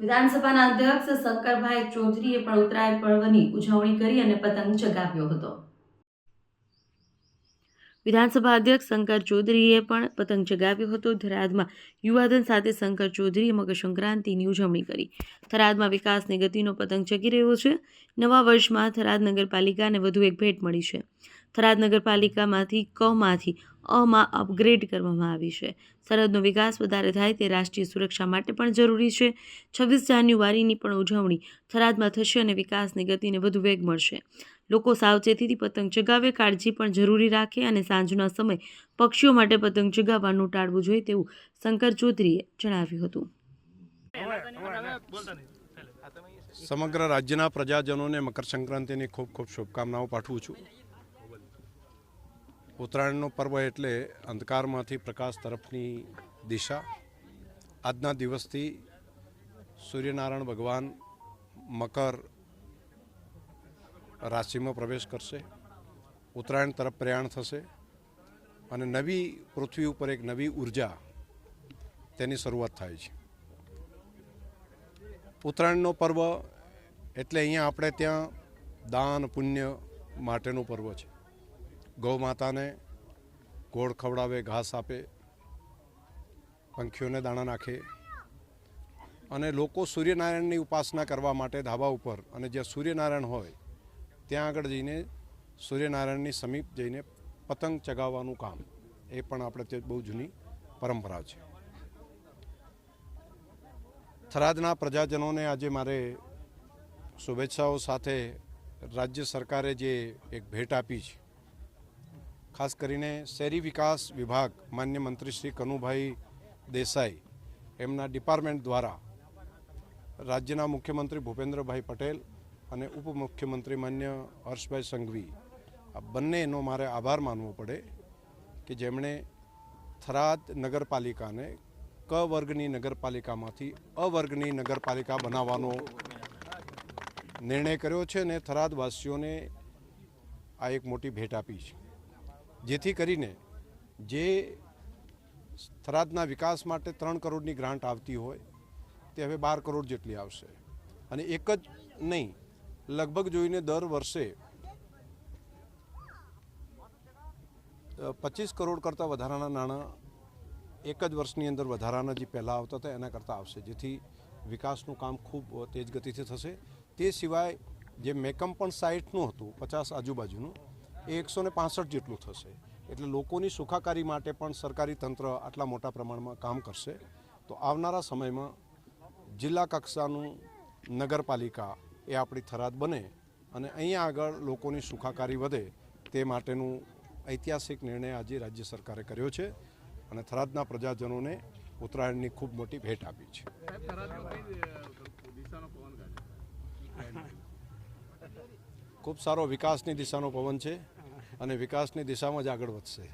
વિધાનસભાના અધ્યક્ષ શંકરભાઈ ચૌધરીએ પણ ઉત્તરાયણ પર્વની ઉજવણી કરી અને પતંગ ચગાવ્યો હતો. વિધાનસભા અધ્યક્ષ શંકર ચૌધરીએ પણ પતંગ ચગાવ્યો હતો. થરાદમાં યુવાધન સાથે શંકર ચૌધરીએ મકર સંક્રાંતિની ઉજવણી કરી. થરાદમાં વિકાસની ગતિનો પતંગ ચગી રહ્યો છે. નવા વર્ષમાં થરાદ નગરપાલિકાને વધુ એક ભેટ મળી છે. થરાદ નગરપાલિકામાંથી કમાંથી અમાં અપગ્રેડ કરવામાં આવી છે. સરહદનો વિકાસ વધારે થાય તે રાષ્ટ્રીય સુરક્ષા માટે પણ જરૂરી છે. છવ્વીસ જાન્યુઆરીની પણ ઉજવણી થરાદમાં થશે અને વિકાસની ગતિને વધુ વેગ મળશે. લોકો સાવચેતીથી પતંગ ચગાવે, કાળજી પણ જરૂરી રાખે અને સાંજના સમય પક્ષીઓ માટે પતંગ ચગાવવાનું ટાળવું જોઈએ તેવું શંકર ચૌધરીએ જણાવ્યું હતું. સમગ્ર રાજ્યના પ્રજાજનોને મકર સંક્રાંતિની ખૂબ ખૂબ શુભકામનાઓ પાઠવું છું. ઉત્તરાયણનો પર્વ એટલે અંધકારમાંથી પ્રકાશ તરફની દિશા. આજના દિવસથી સૂર્યનારાયણ ભગવાન મકર રાશિમાં પ્રવેશ કરશે. ઉત્તરાયણ તરફ પ્રયાણ થશે અને નવી પૃથ્વી ઉપર એક નવી ઊર્જા તેની શરૂઆત થાય છે. ઉત્તરાયણનો પર્વ એટલે અહીંયા આપણે ત્યાં દાન, પુણ્ય માટેનું પર્વ છે. ગૌ માતાને ગોળ ખવડાવે, ઘાસ આપે, પંખીઓને દાણા નાખે અને લોકો સૂર્યનારાયણની ઉપાસના કરવા માટે ધાબા ઉપર અને જ્યાં સૂર્યનારાયણ હોય, ત્યાં આગળ જઈને સૂર્યનારાયણની સમીપ જઈને પતંગ ચગાવવાનું કામ. એ પણ આપણે તે બહુ જૂની પરંપરા છે. થરાદના પ્રજાજનોને આજે મારે શુભેચ્છાઓ સાથે રાજ્ય સરકારે જે એક ભેટ આપી છે ખાસ કરીને શહેરી વિકાસ વિભાગ માન્ય મંત્રી શ્રી કનુભાઈ દેસાઈ એમના ડિપાર્ટમેન્ટ દ્વારા રાજ્યના મુખ્યમંત્રી ભૂપેન્દ્રભાઈ પટેલ અને ઉપમુખ્યમંત્રી માન્ય હર્ષભાઈ સંઘવી આ બંનેનો મારે આભાર માનવો પડે કે જેમણે થરાદ નગરપાલિકાને ક વર્ગની નગરપાલિકામાંથી અ વર્ગની નગરપાલિકા બનાવવાનો નિર્ણય કર્યો છે અને થરાદવાસીઓને આ એક મોટી ભેટ આપી છે. જેથી કરીને જે થરાદના વિકાસ માટે ત્રણ કરોડની ગ્રાન્ટ આવતી હોય, તે હવે બાર કરોડ જેટલી આવશે. અને એક જ નહીં, લગભગ જોઈને દર વર્ષે પચીસ કરોડ કરતાં વધારાના નાણાં એક જ વર્ષની અંદર વધારાના જે પહેલાં આવતા હતા, એના કરતાં આવશે. જેથી વિકાસનું કામ ખૂબ તેજ ગતિથી થશે. તે સિવાય જે મેકમ પણ સાઇટનું હતું, પચાસ આજુબાજુનું એ એકસો ને પાસઠ જેટલું થશે. એટલે લોકોની સુખાકારી માટે પણ સરકારી તંત્ર આટલા મોટા પ્રમાણમાં કામ કરશે. તો આવનારા સમયમાં જિલ્લા કક્ષાનું નગરપાલિકા એ આપણી થરાદ બને અને અહીંયા આગળ લોકોની સુખાકારી વધે તે માટેનું ઐતિહાસિક નિર્ણય આજે રાજ્ય સરકારે કર્યો છે અને થરાદના પ્રજાજનોને ઉત્તરાયણની ખૂબ મોટી ભેટ આપી છે. ખૂબ સારો વિકાસની દિશાનો પવન છે. અને વિકાસની દિશામાં જ આગળ વધશે.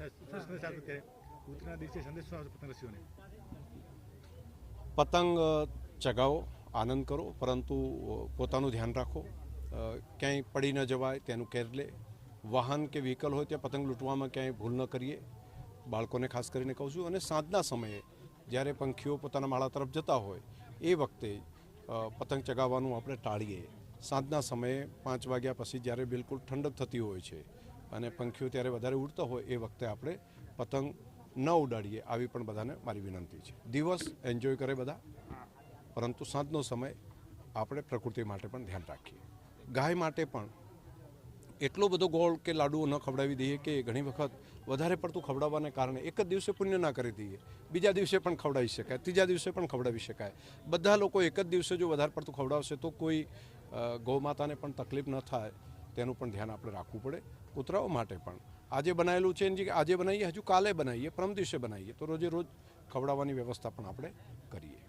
પતંગ ચગાવો, આનંદ કરો, પરંતુ પોતાનું ધ્યાન રાખો. ક્યાંય પડી ન જવાય, તેનું કેર લે. વાહન કે વ્હીકલ હોય, ત્યાં પતંગ લૂંટવામાં ક્યાંય ભૂલ ન કરીએ. બાળકોને ખાસ કરીને કહું છું. અને સાંજના સમયે, જ્યારે પંખીઓ પોતાના માળા તરફ જતા હોય, એ વખતે પતંગ ચગાવવાનું આપણે ટાળીએ. સાંજના સમયે પાંચ વાગ્યા પછી જ્યારે બિલકુલ ઠંડક થતી હોય છે અને પંખીઓ ત્યારે વધારે ઉડતા હોય એ વખતે આપણે પતંગ ન ઉડાડીએ આવી પણ બધાને મારી વિનંતી છે. દિવસ એન્જોય કરે બધા, પરંતુ સાંજનો સમય આપણે પ્રકૃતિ માટે પણ ધ્યાન રાખીએ. ગાય માટે પણ એટલો બધો ગોળ કે લાડુઓ ન ખવડાવી દઈએ કે ઘણી વખત વધારે પડતું ખવડાવવાને કારણે એક જ દિવસે પુણ્ય ના કરી દઈએ, બીજા દિવસે પણ ખવડાવી શકાય, ત્રીજા દિવસે પણ ખવડાવી શકાય. બધા લોકો એક જ દિવસે જો વધારે પડતું ખવડાવશે તો કોઈ ગૌમાતાને પણ તકલીફ ન થાય. તેનું પણ ધ્યાન આપણે રાખવું પડે. કૂતરાઓ માટે પણ. આજે બનાવેલું છે જગ્યાએ આજે બનાવીએ, હજુ કાલે બનાવીએ, પરમ દિવસે બનાવીએ. તો રોજે રોજ ખવડાવવાની વ્યવસ્થા પણ આપણે કરીએ.